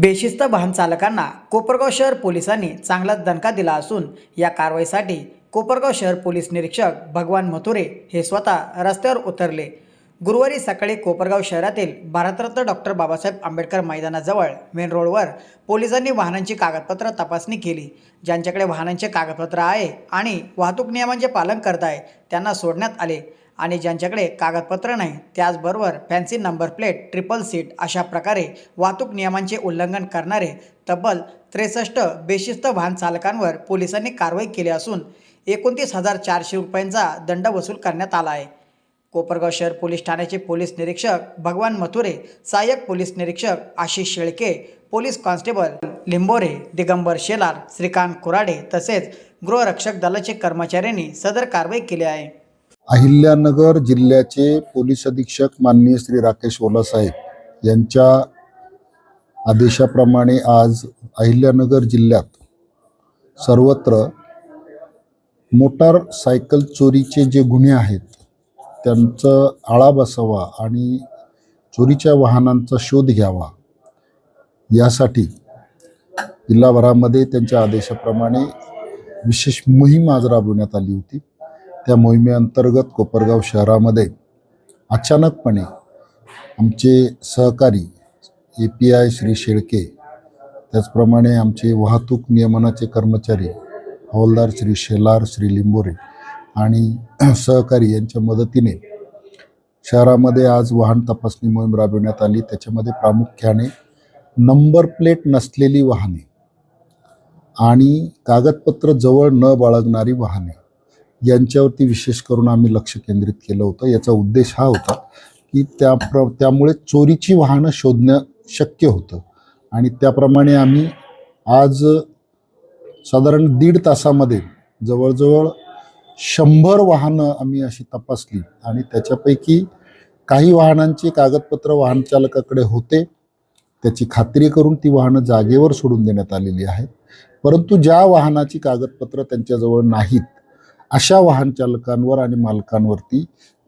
बेशिस्त वाहन चालकांना कोपरगाव शहर पोलिसांनी चांगलाच दणका दिला असून या कारवाईसाठी कोपरगाव शहर पोलीस निरीक्षक भगवान मथुरे हे स्वतः रस्त्यावर उतरले. गुरुवारी सकाळी कोपरगाव शहरातील भारतरत्न डॉक्टर बाबासाहेब आंबेडकर मैदानाजवळ मेन रोडवर पोलिसांनी वाहनांची कागदपत्र तपासणी केली. ज्यांच्याकडे वाहनांचे कागदपत्र आहे आणि वाहतूक नियमांचे पालन करत आहे त्यांना सोडण्यात आले. आणि ज्यांच्याकडे कागदपत्र नाही त्याचबरोबर fancy number plate triple seat अशा प्रकारे वाहतूक नियमांचे उल्लंघन करणारे तब्बल त्रेसष्ट बेशिस्त वाहन चालकांवर पोलिसांनी कारवाई केली असून एकोणतीस हजार चारशे रुपयांचा दंड वसूल करण्यात आला आहे. कोपरगाव शहर पोलीस ठाण्याचे पोलीस निरीक्षक भगवान मथुरे सहाय्यक पोलीस निरीक्षक आशिष शेळके पोलीस कॉन्स्टेबल लिंबोरे दिगंबर शेलार श्रीकांत कुराडे तसेच गृहरक्षक दलाचे कर्मचाऱ्यांनी सदर कारवाई केली आहे. अहिल्यानगर जिल्ह्याचे पोलीस अधीक्षक माननीय श्री राकेश ओलासाहेब यांच्या आदेशाप्रमाणे आज अहिल्यानगर जिल्ह्यात सर्वत्र मोटार सायकल चोरीचे जे गुन्हे आहेत त्यांचं आळा बसावा आणि चोरीच्या वाहनांचा शोध घ्यावा यासाठी जिल्हाभरामध्ये त्यांच्या आदेशाप्रमाणे विशेष मोहीम आज राबवण्यात आली होती. त्या मोहिमेअंतर्गत कोपरगाव शहरामध्ये अचानकपणे आमचे सहकारी A P I Shri Shelke त्याचप्रमाणे आमचे वाहतूक नियमनाचे कर्मचारी हवालदार श्री शेलार श्री लिंबोरे आणि सहकारी यांच्या मदतीने शहरामध्ये आज वाहन तपासणी मोहीम राबविण्यात आली. त्याच्यामध्ये प्रामुख्याने नंबर प्लेट नसलेली वाहने आणि कागदपत्र जवळ न बाळगणारी वाहने. यांच्यावरती विशेष करून आम्ही लक्ष केंद्रित केलं होतं. याचा उद्देश हा होता की त्या प्र त्यामुळे चोरीची वाहनं शोधणं शक्य होतं. आणि त्याप्रमाणे आम्ही आज साधारण दीड तासामध्ये जवळजवळ शंभर वाहनं आम्ही अशी तपासली आणि त्याच्यापैकी काही वाहनांची कागदपत्र वाहन चालकाकडे होते. त्याची खात्री करून ती वाहनं जागेवर सोडून देण्यात आलेली आहेत. परंतु ज्या वाहनाची कागदपत्र त्यांच्याजवळ नाहीत अशा वाहन चालकांवर आणि मालकांवरती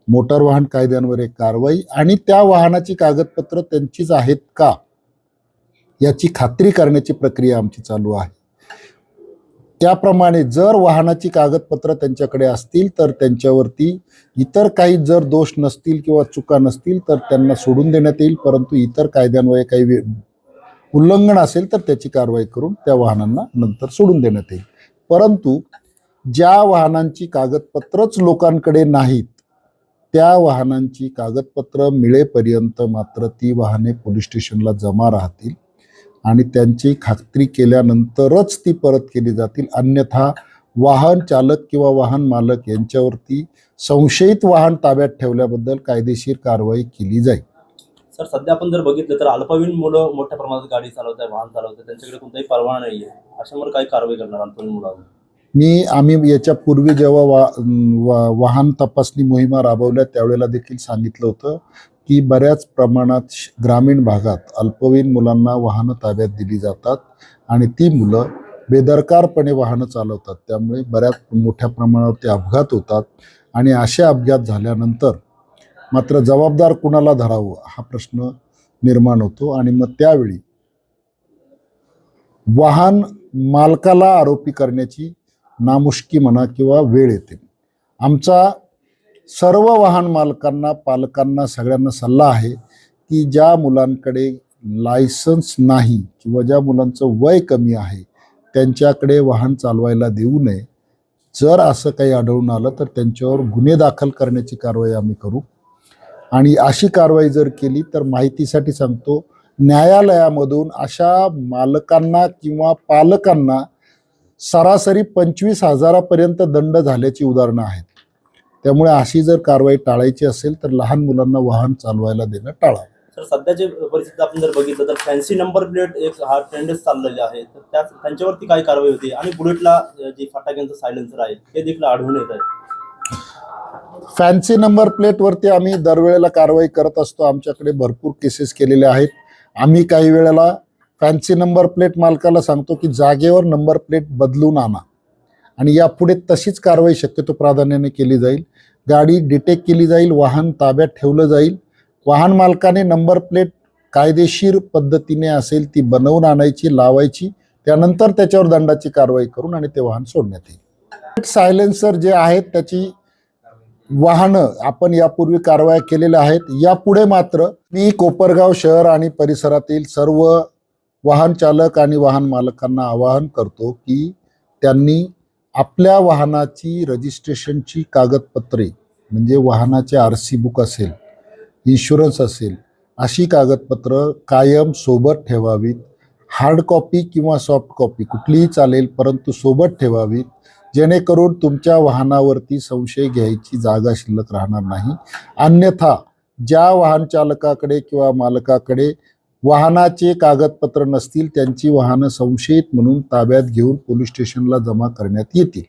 मोटार वाहन कायद्यांवर एक कारवाई आणि त्या वाहनाची कागदपत्र त्यांचीच आहेत का? याची खात्री करण्याची प्रक्रिया आमची चालू आहे. त्याप्रमाणे जर वाहनाची कागदपत्र त्यांच्याकडे असतील तर त्यांच्यावरती इतर काही जर दोष नसतील किंवा चुका नसतील तर त्यांना सोडून देण्यात येईल परंतु इतर कायद्यान्वये काही उल्लंघन असेल तर त्याची कारवाई करून त्या वाहनांना नंतर सोडून देण्यात येईल. परंतु ज्या वाहनांची कागदपत्रच लोकांकडे नाहीत त्या वाहनांची कागदपत्र मिळेपर्यंत मात्र ती वाहने पोलीस स्टेशनला जमा राहतील आणि त्यांची खात्री केल्यानंतरच ती परत केली जातील. अन्यथा वाहन चालक किंवा वाहन मालक यांच्यावरती संशयित वाहन ताब्यात ठेवल्याबद्दल कायदेशीर कारवाई केली जाईल. सर सध्या आपण जर बघितलं तर अल्पवयीन मुलं मोठ्या प्रमाणात गाडी चालवत आहे वाहन चालवत आहे त्यांच्याकडे कोणताही परवाना नाही आहे अशामुळे काही कारवाई करणार अल्पवयीन मुलांना मी आम्ही याच्या पूर्वी जेव्हा वा वा वाहन तपासणी मोहिमा राबवल्या त्यावेळेला देखील सांगितलं होतं की बऱ्याच प्रमाणात ग्रामीण भागात अल्पवयीन मुलांना वाहनं ताब्यात दिली जातात आणि ती मुलं बेदरकारपणे वाहनं चालवतात. त्यामुळे बऱ्याच मोठ्या प्रमाणावरती अपघात होतात आणि असे अपघात झाल्यानंतर मात्र जबाबदार कुणाला धरावं हा प्रश्न निर्माण होतो आणि मग त्यावेळी वाहन मालकाला आरोपी करण्याची नामुष्की म्हणा किंवा वेळ येते. आमचा सर्व वाहन मालकांना पालकांना सगळ्यांना सल्ला आहे की ज्या मुलांकडे लायसन्स नाही किंवा ज्या मुलांचं वय कमी आहे त्यांच्याकडे वाहन चालवायला देऊ नये. जर असं काही आढळून आलं तर त्यांच्यावर गुन्हे दाखल करण्याची कारवाई आम्ही करू. आणि अशी कारवाई जर केली तर माहितीसाठी सांगतो न्यायालयामधून अशा मालकांना किंवा पालकांना सरासरी पंचवीस हजारापर्यंत दंड झाल्याची उदाहरणं आहेत. त्यामुळे अशी जर कारवाई टाळायची असेल तर लहान मुलांना वाहन चालवायला देणं टाळा सर सध्याची परिस्थिती आपण जर बघितलं तर फॅन्सी नंबर प्लेट एक हा ट्रेंडच चाललेला आहे. तर त्या त्यांच्यावरती काय कारवाई होती? आणि बुलेटला जे फटाक्यांचं सायलेन्सर आहे ते देखील आढळून येत आहे. फॅन्सी नंबर प्लेटवरती आम्ही दरवेळेला कारवाई करत असतो. आमच्याकडे भरपूर केसेस केलेल्या आहेत. आम्ही काही वेळेला फॅन्सी नंबर प्लेट मालकाला सांगतो की जागेवर नंबर प्लेट बदलून आणा. आणि यापुढे तशीच कारवाई शक्यतो प्राधान्याने केली जाईल. गाडी डिटेक्ट केली जाईल वाहन ताब्यात ठेवलं जाईल. वाहन मालकाने नंबर प्लेट कायदेशीर पद्धतीने असेल ती बनवून आणायची लावायची. त्यानंतर त्याच्यावर दंडाची कारवाई करून आणि ते वाहन सोडण्यात येईल. सायलेन्सर जे आहेत त्याची वाहनं आपण यापूर्वी कारवाया केलेल्या आहेत. यापुढे मात्र मी कोपरगाव शहर आणि परिसरातील सर्व वाहन चालक आणि वाहन मालकांना आवाहन करतो की त्यांनी आपल्या वाहनाची रजिस्ट्रेशनची कागदपत्रे म्हणजे वाहनाचे आर सी बुक असेल इन्शुरन्स असेल अशी कागदपत्र कायम सोबत ठेवावीत. हार्ड कॉपी किंवा सॉफ्ट कॉपी कुठलीही चालेल परंतु सोबत ठेवावीत. जेणेकरून तुमच्या वाहनावरती संशय घ्यायची जागा शिल्लक राहणार नाही. अन्यथा ज्या वाहन चालकाकडे किंवा मालकाकडे वाहनाचे कागदपत्र नसतील त्यांची वाहनं संशयित म्हणून ताब्यात घेऊन पोलीस स्टेशनला जमा करण्यात येतील.